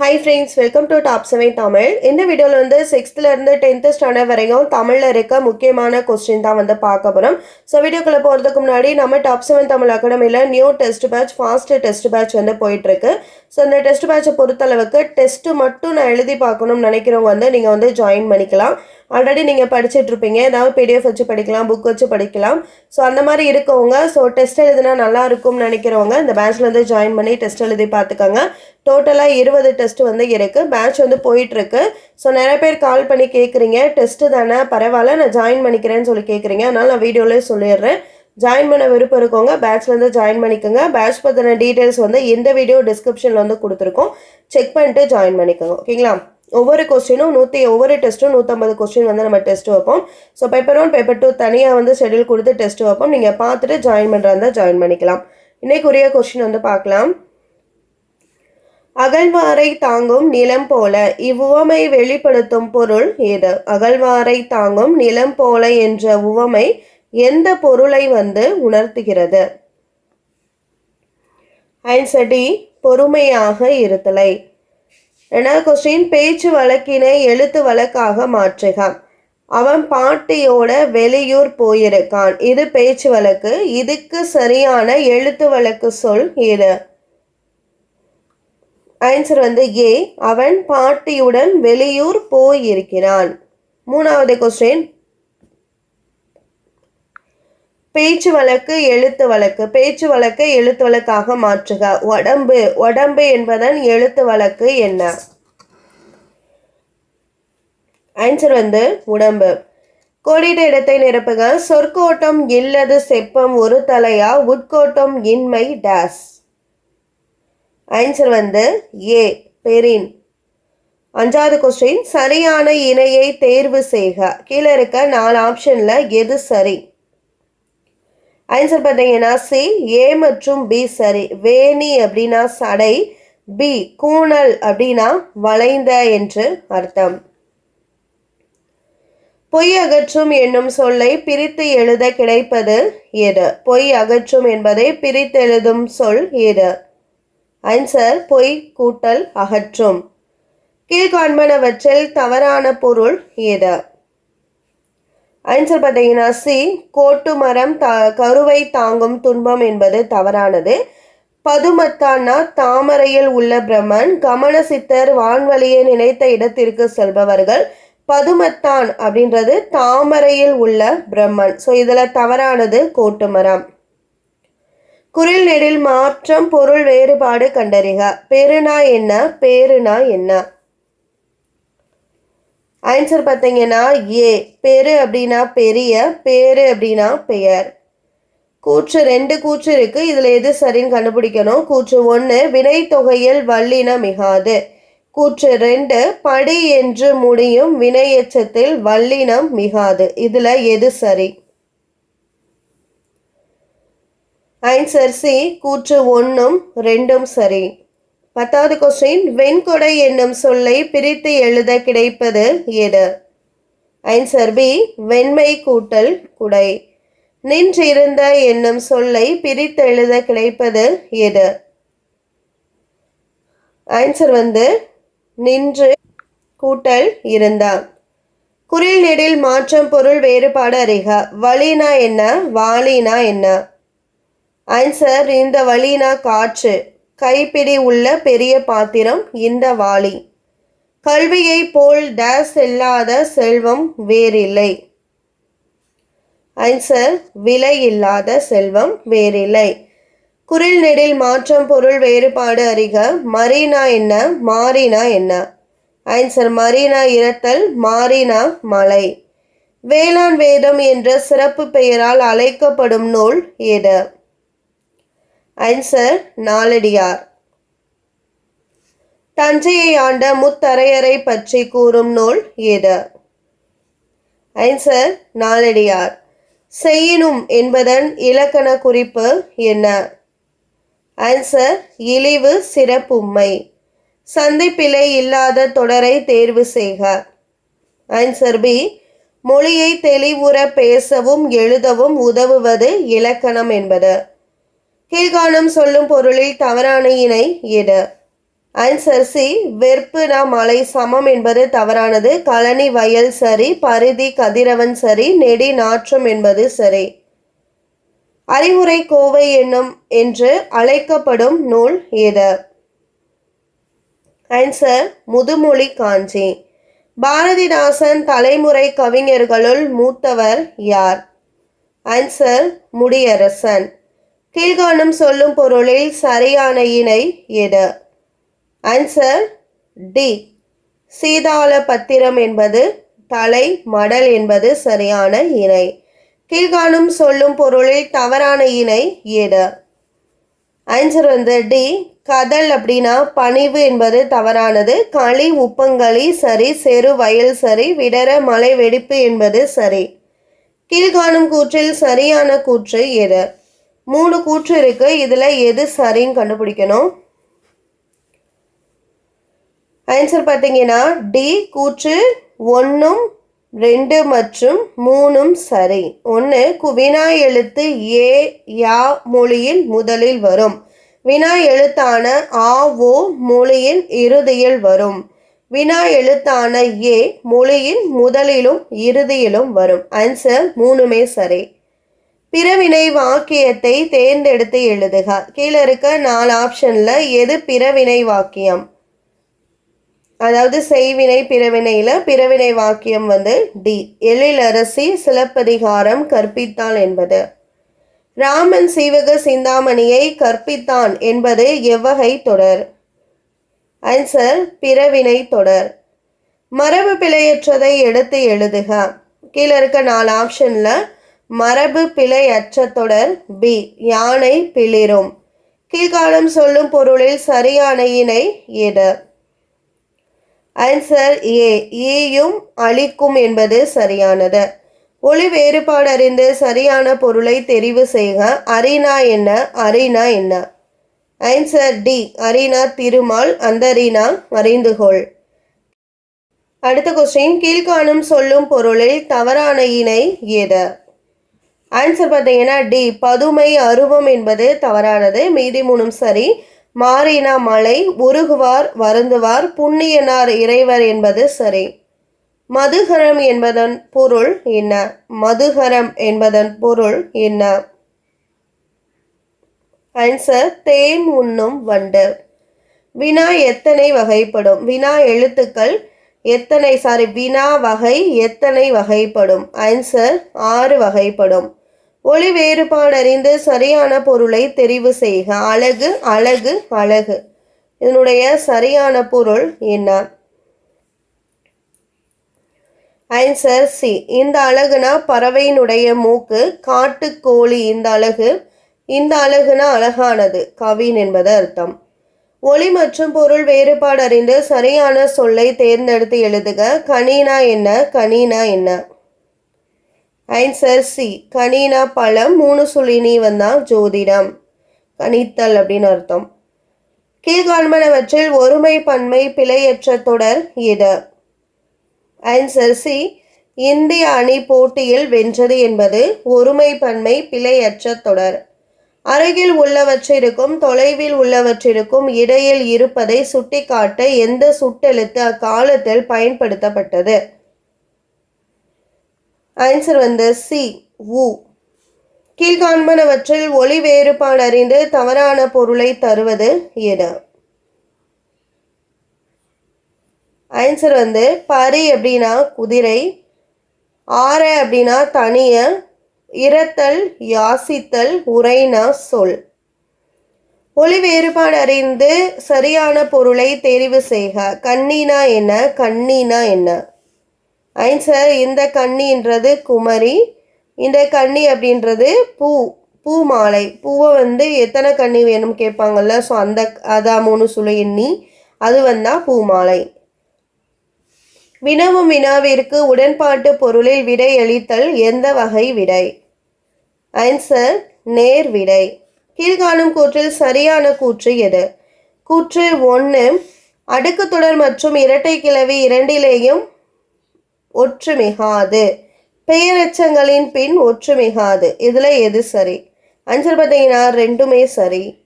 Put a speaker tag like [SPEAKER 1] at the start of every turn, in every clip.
[SPEAKER 1] Hi friends welcome to top seven Tamil இந்த வீடியோவில் வந்து சிக்ஸ்த்துலேருந்து டென்த்து ஸ்டாண்டர்ட் வரைக்கும் தமிழில் இருக்க முக்கியமான கொஸ்டின் தான் வந்து பார்க்க போகிறோம் ஸோ வீடியோக்குள்ளே போகிறதுக்கு முன்னாடி நம்ம டாப் செவன் தமிழ் அகாடமியில் new test batch first test batch வந்து போயிட்டுருக்கு. ஸோ இந்த டெஸ்ட் பேட்சை பொறுத்தளவுக்கு டெஸ்ட்டு மட்டும் நான் எழுதி பார்க்கணும்னு நினைக்கிறவங்க வந்து நீங்கள் வந்து ஜாயின் பண்ணிக்கலாம். ஆல்ரெடி நீங்கள் படிச்சுட்ருப்பீங்க ஏதாவது பிடிஎஃப் வச்சு படிக்கலாம் புக் வச்சு படிக்கலாம். ஸோ அந்த மாதிரி இருக்கவங்க ஸோ டெஸ்ட் எழுதுனா நல்லா இருக்கும்னு நினைக்கிறவங்க இந்த பேட்ச்ல வந்து ஜாயின் பண்ணி டெஸ்ட் எழுதி பார்த்துக்கோங்க. டோட்டலாக இருபது டெஸ்ட் வந்து இருக்குது பேட்ச் வந்து போயிட்டுருக்கு. ஸோ நிறைய பேர் கால் பண்ணி கேட்குறீங்க டெஸ்ட்டு தானே? பரவாயில்ல. நான் ஜாயின் பண்ணிக்கிறேன்னு சொல்லி கேட்குறீங்க அதனால் நான் வீடியோலேயே சொல்லிடுறேன். ஜாயின் பண்ண விருப்பம் இருக்கவங்க பேட்ச் வந்து ஜாயின் பண்ணிக்கோங்க. பேட்ச் பற்றின டீட்டெயில்ஸ் வந்து இந்த வீடியோ டிஸ்கிரிப்ஷனில் வந்து கொடுத்துருக்கோம். செக் பண்ணிட்டு ஜாயின் பண்ணிக்கோங்க. ஓகேங்களா ஒவ்வொரு கொஸ்டினும் நூற்றி ஒவ்வொரு டெஸ்ட்டும் நூற்றம்பது கொஸ்டின் வந்து நம்ம டெஸ்ட் வைப்போம். So paper one paper two தனியாக வந்து ஷெடியூல் கொடுத்து டெஸ்ட் வைப்போம். நீங்கள் பார்த்துட்டு ஜாயின் பண்ணுறதா ஜாயின் பண்ணிக்கலாம். இன்றைக்குரிய கொஸ்டின் வந்து பார்க்கலாம். அகழ்வாரை தாங்கும் நிலம் போல இவ்வுவமை வெளிப்படுத்தும் பொருள் ஏது? அகழ்வாரை தாங்கும் நிலம் போல என்ற உவமை எந்த பொருளை வந்து உணர்த்துகிறது? ஆன்சர் டி பொறுமையாக இருத்தலை. ரெண்டாவது கொஸ்டின் பேச்சு வழக்கினை எழுத்து வழக்காக மாற்றுக. அவன் பாட்டியோட வெளியூர் போயிருக்கான். இது பேச்சு வழக்கு. இதுக்கு சரியான எழுத்து வழக்கு சொல் ஏது? ஆன்சர் வந்து ஏ அவன் பாட்டியுடன் வெளியூர் போயிருக்கிறான். மூணாவது கொஸ்டின் பேச்சு வழக்கு எழுத்து வழக்கு. பேச்சு வழக்கை எழுத்து வழக்காக மாற்றுக. உடம்பு. உடம்பு என்பதன் எழுத்து வழக்கு என்ன? ஆன்சர் வந்து உடம்பு. கோடிட்ட இடத்தை நிரப்புக. சொற்கோட்டம் இல்லது செப்பம் ஒரு தலையா. உட்கோட்டம் இன்மை டேஸ் ஆன்சர் வந்து ஏ பெரின். அஞ்சாவது கொஸ்டின் சரியான இணையை தேர்வு செய்க. கீழே இருக்க நாலு ஆப்ஷனில் எது சரி? ஆன்சர் பார்த்தீங்கன்னா சி ஏ மற்றும் பி சரி. வேணி அப்படின்னா சடை பி கூணல் அப்படின்னா வளைந்த என்று அர்த்தம். பொய் அகற்றும் என்னும் சொல்லை பிரித்து எழுத கிடைப்பது எது? பொய் அகற்றும் என்பதை பிரித்தெழுதும் சொல் எது? ஆன்சர் பொய் கூட்டல் அகற்றும். கீழ்காண்பனவற்றில் தவறான பொருள் எது ஆன்சர் பார்த்தீங்கன்னா சி கோட்டு மரம் த கருவை தாங்கும் துன்பம் என்பது தவறானது. பதுமத்தானா தாமரையில் உள்ள பிரம்மன் கமன சித்தர் வான்வழியை நினைத்த இடத்திற்கு செல்பவர்கள். பதுமத்தான் அப்படின்றது தாமரையில் உள்ள பிரம்மன். ஸோ இதில் தவறானது கோட்டு மரம். குரில் நெடில் மாற்றம் பொருள் வேறுபாடு கண்டறிக. பெருனா என்ன? பேருனா என்ன? ஆன்சர் பார்த்தீங்கன்னா ஏ. பெரு அப்படின்னா பெரிய பேரு அப்படின்னா பெயர். கூற்று ரெண்டு கூற்று இருக்கு. இதுல எது சரின்னு கண்டுபிடிக்கணும். கூற்று ஒன்று வினை தொகையில் வல்லின மிகாது. கூற்று ரெண்டு படி என்று முடியும் வினையச்சத்தில் வல்லினம் மிகாது. இதுல எது சரி? ஆன்சர் சி கூற்று ஒன்றும் ரெண்டும் சரி. பத்தாவது கொஸ்டின் வெண்கொடை என்னும் சொல்லை பிரித்து எழுத கிடைப்பது எது? ஐன்சர் பி வெண்மை கூட்டல் குடை. நின்றிருந்த என்னும் சொல்லை பிரித்து எழுத கிடைப்பது எது? ஆன்சர் வந்து நின்று கூட்டல் இருந்தா. குறில் நெடில் மாற்றம் பொருள் வேறுபாடு அறிக. வலினா என்ன? வாலினா என்ன? ஆன்சர் இந்த வழினா காற்று. கைப்பிடி உள்ள பெரிய பாத்திரம் இந்த வாளி. கல்வியை போல் டேஸ் இல்லாத செல்வம் வேறில்லை. ஆன்சர் விலை இல்லாத செல்வம் வேறில்லை. குரில் நெடில் மாற்றம் பொருள் வேறுபாடு அறிக மரீனா என்ன மாறினா என்ன? ஆன்சர் மரீனா இரத்தல் மாறினா மலை. வேளாண் வேதம் என்ற சிறப்பு பெயரால் அழைக்கப்படும் நூல் எது? ஆன்சர் நாலடியார் தஞ்சையை ஆண்ட முத்தரையரை பற்றி கூறும் நூல் எது ஆன்சர் நாலடியார் செய்யினும் என்பதன் இலக்கண குறிப்பு என்ன? ஆன்சர் இழிவு சிறப்புமை சந்திப்பிழை இல்லாத தொடரை தேர்வு செய்க. ஆன்சர் பி மொழியை தெளிவுற பேசவும் எழுதவும் உதவுவது இலக்கணம் என்பது. கீழ்காணும் சொல்லும் பொருளில் தவறான இணை எது ஆன்சர் சி வெற்புனா மலை சமம் என்பது தவறானது. கழனி வயல் சரி பரிதி கதிரவன் சரி நெடி நாற்றம் என்பது சரி. அறிவுரை கோவை என்னும் என்று அழைக்கப்படும் நூல் எது ஆன்சர் முதுமொழி காஞ்சி. பாரதிதாசன் தலைமுறை கவிஞர்களுள் மூத்தவர் யார்? ஆன்சர் முடியரசன். கீழ்காணும் சொல்லும் பொருளில் சரியான இணை எது ஆன்சர் டி சீதாள பத்திரம் என்பது தலை மடல் என்பது சரியான இணை. கீழ்காணும் சொல்லும் பொருளில் தவறான இணை எது ஆன்சர் வந்து டி கதல் அப்படின்னா பணிவு என்பது தவறானது. களி உப்பங்களி சரி செரு வயல் சரி விடர மலை வெடிப்பு என்பது சரி. கீழ்காணும் கூற்றில் சரியான கூற்று எது மூணு கூற்று இருக்கு. இதில் எது சரின்னு கண்டுபிடிக்கணும். ஆன்சர் பார்த்தீங்கன்னா டி கூற்று ஒன்றும் ரெண்டு மற்றும் மூணும் சரி. ஒன்று வினா எழுத்து ஏ யா மொழியில் முதலில் வரும். வினா எழுத்தான ஆ ஓ மொழியின் இறுதியில் வரும். வினா எழுத்தான ஏ மொழியின் முதலிலும் இறுதியிலும் வரும். ஆன்சர் மூணுமே சரி. பிறவினை வாக்கியத்தை தேர்ந்தெடுத்து எழுதுக. கீழே இருக்க நாலு ஆப்ஷனில் எது பிறவினை வாக்கியம்? அதாவது செய்வினை பிறவினையில் பிறவினை வாக்கியம் வந்து டி. எழிலரசி சிலப்பதிகாரம் கற்பித்தாள் என்பது. ராமன் சீவக சிந்தாமணியை கற்பித்தான் என்பது எவ்வகை தொடர்? ஆன்சர் பிறவினை தொடர். மரபு பிழையற்றதை எடுத்து எழுதுக. கீழே இருக்க நாலு ஆப்ஷனில் மரபு பிழையற்ற தொடர் பி யானை பிளிரும். கீழ்காலம் சொல்லும் பொருளில் சரியான இணை எது ஆன்சர் ஏ ஈயும் அழிக்கும் என்பது சரியானது. ஒளி வேறுபாடு அறிந்து சரியான பொருளை தெரிவு செய்க. அரினா என்ன? அரினா என்ன? ஆன்சர் டி அரினா திருமால் அந்தரீனா அறிந்துகொள். அடுத்த கொஸ்டின் கீழ்காணும் சொல்லும் பொருளில் தவறான இணை எது ஆன்சர் பார்த்தீங்கன்னா டி பதுமை அருவம் என்பது தவறானது. மீதி மூணும் சரி. மாறினா மலை உருகுவார் வருந்துவார் புண்ணியனார் இறைவர் என்பது சரி. மதுகரம் என்பதன் பொருள் என்ன? மதுகரம் என்பதன் பொருள் என்ன? ஆன்சர் தேன் உண்ணும் வண்டு. வினா எத்தனை வகைப்படும்? வினா எழுத்துக்கள் எத்தனை? சாரி வினா வகை எத்தனை வகைப்படும்? ஆன்சர் ஆறு வகைப்படும். ஒளி வேறுபாடறிந்து சரியான பொருளை தெரிவு செய்க. அழகு அழகு அழகு. இதனுடைய சரியான பொருள் என்ன? ஆன்சர் சி இந்த அழகுனா பறவையினுடைய மூக்கு காட்டுக்கோழி இந்த அழகு. இந்த அழகுனா அழகானது கவின் என்பது அர்த்தம். ஒளி மற்றும் பொருள் வேறுபாடு அறிந்து சரியான சொல்லை தேர்ந்தெடுத்து எழுதுக. கனீனா என்ன? கனீனா என்ன? ஆன்சர் சி கனீனா பழம் மூணு சுழினி வந்தால் ஜோதிடம். கணித்தல் அப்படின்னு அர்த்தம். கீழ்காண்பனவற்றில் ஒருமை பன்மை பிழையற்ற தொடர் எது ஆன்சர் சி இந்திய அணி போட்டியில் வென்றது என்பது ஒருமை பன்மை பிழையற்ற தொடர். அருகில் உள்ளவற்றிற்கும் தொலைவில் உள்ளவற்றிற்கும் இடையில் இருப்பதை சுட்டிக்காட்ட எந்த சுட்டெழுத்து அக்காலத்தில் பயன்படுத்தப்பட்டது? ஆன்சர் வந்து சி உ கீழ்காண்பனவற்றில் ஒளி வேறுபாடு அறிந்து தவறான பொருளை தருவது எது ஆன்சர் வந்து பரி அப்படின்னா குதிரை ஆற அப்படின்னா தனிய இரத்தல் யாசித்தல் உரைனா சொல். ஒளி வேறுபாடு அறிந்து சரியான பொருளை தெரிவு செய்க. கண்ணீனா என்ன? கண்ணினா என்ன? ஆன்சர் இந்த கன்னின்றது குமரி இந்த கன்னி அப்படின்றது பூ பூ மாலை. பூவை வந்து எத்தனை கன்னி வேணும் கேட்பாங்கல்ல? ஸோ அந்த அதான் மூணு சுழி எண்ணி அது வந்தால் பூ மாலை. வினவும் வினாவிற்கு உடன்பாட்டு பொருளில் விடை அளித்தல் எந்த வகை விடை? ஆன்சர் நேர் விடை. கீழ்காணும் கூற்றில் சரியான கூற்று எது? கூற்று ஒன்று அடுக்கு தொடர் மற்றும் இரட்டை கிளவி இரண்டிலேயும் ஒற்றுமிகாது. பெயரெச்சங்களின் பின் ஒற்றுமிகாது. இதில் எது சரி? அஞ்சல் பார்த்தீங்கன்னா ரெண்டுமே சரி.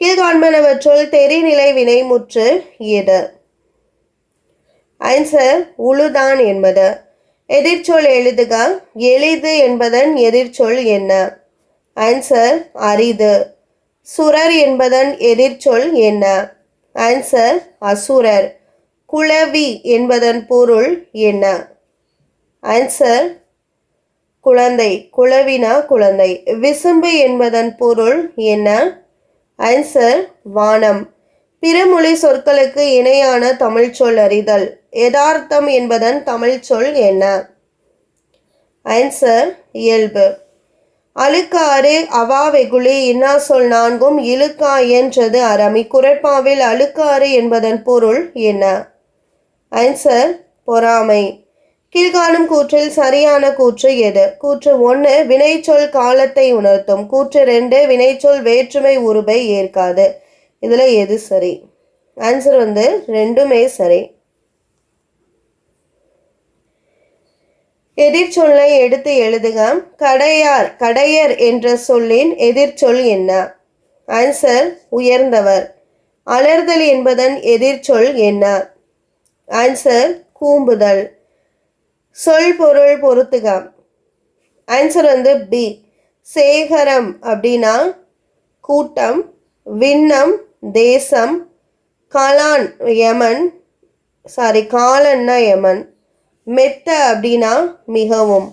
[SPEAKER 1] கீழ்காண்பனவற்றுள் தெரிநிலை வினைமுற்று எது ஆன்சர் உழுதான் என்பது. எதிர்ச்சொல் எழுதுக. எளிது என்பதன் எதிர்ச்சொல் என்ன? ஆன்சர் அரிது. சுரர் என்பதன் எதிர்ச்சொல் என்ன? ஆன்சர் அசுரர். குளவி என்பதன் பொருள் என்ன? ஆன்சர் குழந்தை குளவினா குழந்தை. விசும்பு என்பதன் பொருள் என்ன? ஆன்சர் வானம். பிறமொழி சொற்களுக்கு இணையான தமிழ் சொல் அறிதல். யதார்த்தம் என்பதன் தமிழ் சொல் என்ன? ஆன்சர் இயல்பு. அழுக்காறு அவா வெகுளி இன்னா சொல் நான்கும் இழுக்கா என்றது அறமி. இக்குரட்பாவில் அழுக்காறு என்பதன் பொருள் என்ன? ஆன்சர் பொறாமை. கீழ்காணும் கூற்றில் சரியான கூற்று எது? கூற்று ஒன்று வினைச்சொல் காலத்தை உணர்த்தும். கூற்று ரெண்டு வினைச்சொல் வேற்றுமை உருபை ஏற்காது. இதில் எது சரி? ஆன்சர் வந்து ரெண்டுமே சரி. எதிர்ச்சொல்லை எடுத்து எழுதுக. கடையார் கடையர் என்ற சொல்லின் எதிர்ச்சொல் என்ன? ஆன்சர் உயர்ந்தவர். அலர்தல் என்பதன் எதிர்ச்சொல் என்ன? ஆன்சர் கூம்புதல். சொல் பொருள் பொறுத்துக ஆன்சர் வந்து பி சேகரம் அப்படின்னா கூட்டம் விண்ணம் தேசம் காலான் யமன் சாரி காலன்னா யமன் மெத்த அப்படின்னா மிகவும்.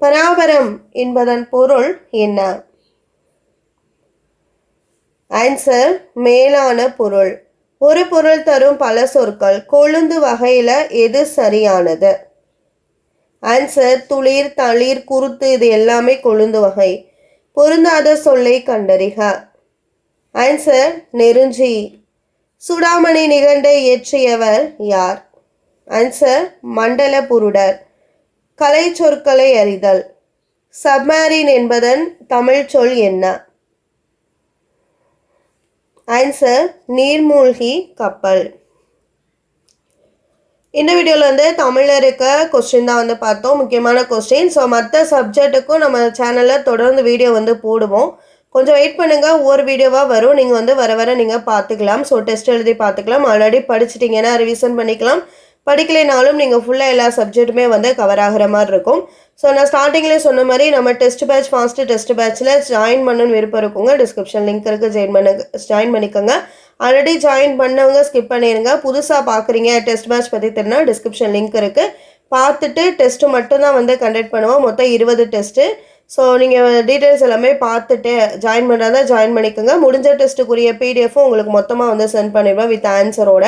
[SPEAKER 1] பராபரம் என்பதன் பொருள் என்ன? ஆன்சர் மேலான பொருள். ஒரு பொருள் தரும் பல சொற்கள் கொழுந்து வகையில் எது சரியானது? ஆன்சர் துளிர் தளிர் குருத்து இது எல்லாமே கொழுந்து வகை. பொருந்தாத சொல்லை கண்டறிக. ஆன்சர் நெருஞ்சி. சுடாமணி நிகண்டை இயற்றியவர் யார்? ஆன்சர் மண்டல புருடர். கலை சொற்களை அறிதல். சப்மரீன் என்பதன் தமிழ் சொல் என்ன? ஆன்சர் நீர்மூழ்கி கப்பல். இந்த வீடியோவில் வந்து தமிழில் இருக்க கொஸ்டின் தான் வந்து பார்த்தோம். முக்கியமான கொஸ்டின் ஸோ மற்ற சப்ஜெக்ட்டுக்கும் நம்ம சேனலில் தொடர்ந்து வீடியோ வந்து போடுவோம். கொஞ்சம் வெயிட் பண்ணுங்கள் ஒவ்வொரு வீடியோவாக வரும். நீங்கள் வந்து வர வர நீங்கள் பார்த்துக்கலாம். ஸோ டெஸ்ட் எழுதி பார்த்துக்கலாம். ஆல்ரெடி படிச்சிட்டிங்கன்னா ரிவிஷன் பண்ணிக்கலாம். படிக்கலைனாலும் நீங்கள் ஃபுல்லாக எல்லா சப்ஜெக்ட்டுமே வந்து கவர் ஆகிற மாதிரி இருக்கும். ஸோ நான் ஸ்டார்டிங்லேயே சொன்ன மாதிரி நம்ம டெஸ்ட் பேட்ச் ஃபாஸ்ட்டு டெஸ்ட் பேட்ச்சில் ஜாயின் பண்ணணும்னு விருப்பம் இருக்குங்க. டிஸ்கிரிப்ஷன் லிங்க் இருக்குது ஜாயின் பண்ண ஜாயின் பண்ணிக்கோங்க. ஆல்ரெடி ஜாயின் பண்ணவங்க ஸ்கிப் பண்ணிடுங்க புதுசாக பார்க்குறீங்க டெஸ்ட் பேட்ச் பற்றி தெரினா டிஸ்கிரிப்ஷன் லிங்க் இருக்குது பார்த்துட்டு டெஸ்ட்டு மட்டும்தான் வந்து கண்டக்ட் பண்ணுவோம். மொத்தம் இருபது டெஸ்ட்டு ஸோ நீங்கள் டீட்டெயில்ஸ் எல்லாமே பார்த்துட்டு ஜாயின் பண்ணுறதா ஜாயின் பண்ணிக்கோங்க. முடிஞ்ச டெஸ்ட்டுக்குரிய பிடிஎஃப்பும் உங்களுக்கு மொத்தமாக வந்து சென்ட் பண்ணிடுவோம் வித் ஆன்சரோட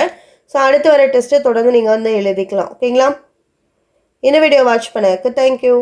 [SPEAKER 1] ஸோ அடுத்து வர டெஸ்ட்டை தொடர்ந்து நீங்கள் வந்து எழுதிக்கலாம். ஓகேங்களா இந்த வீடியோ வாட்ச் பண்ணக்கு தேங்க்யூ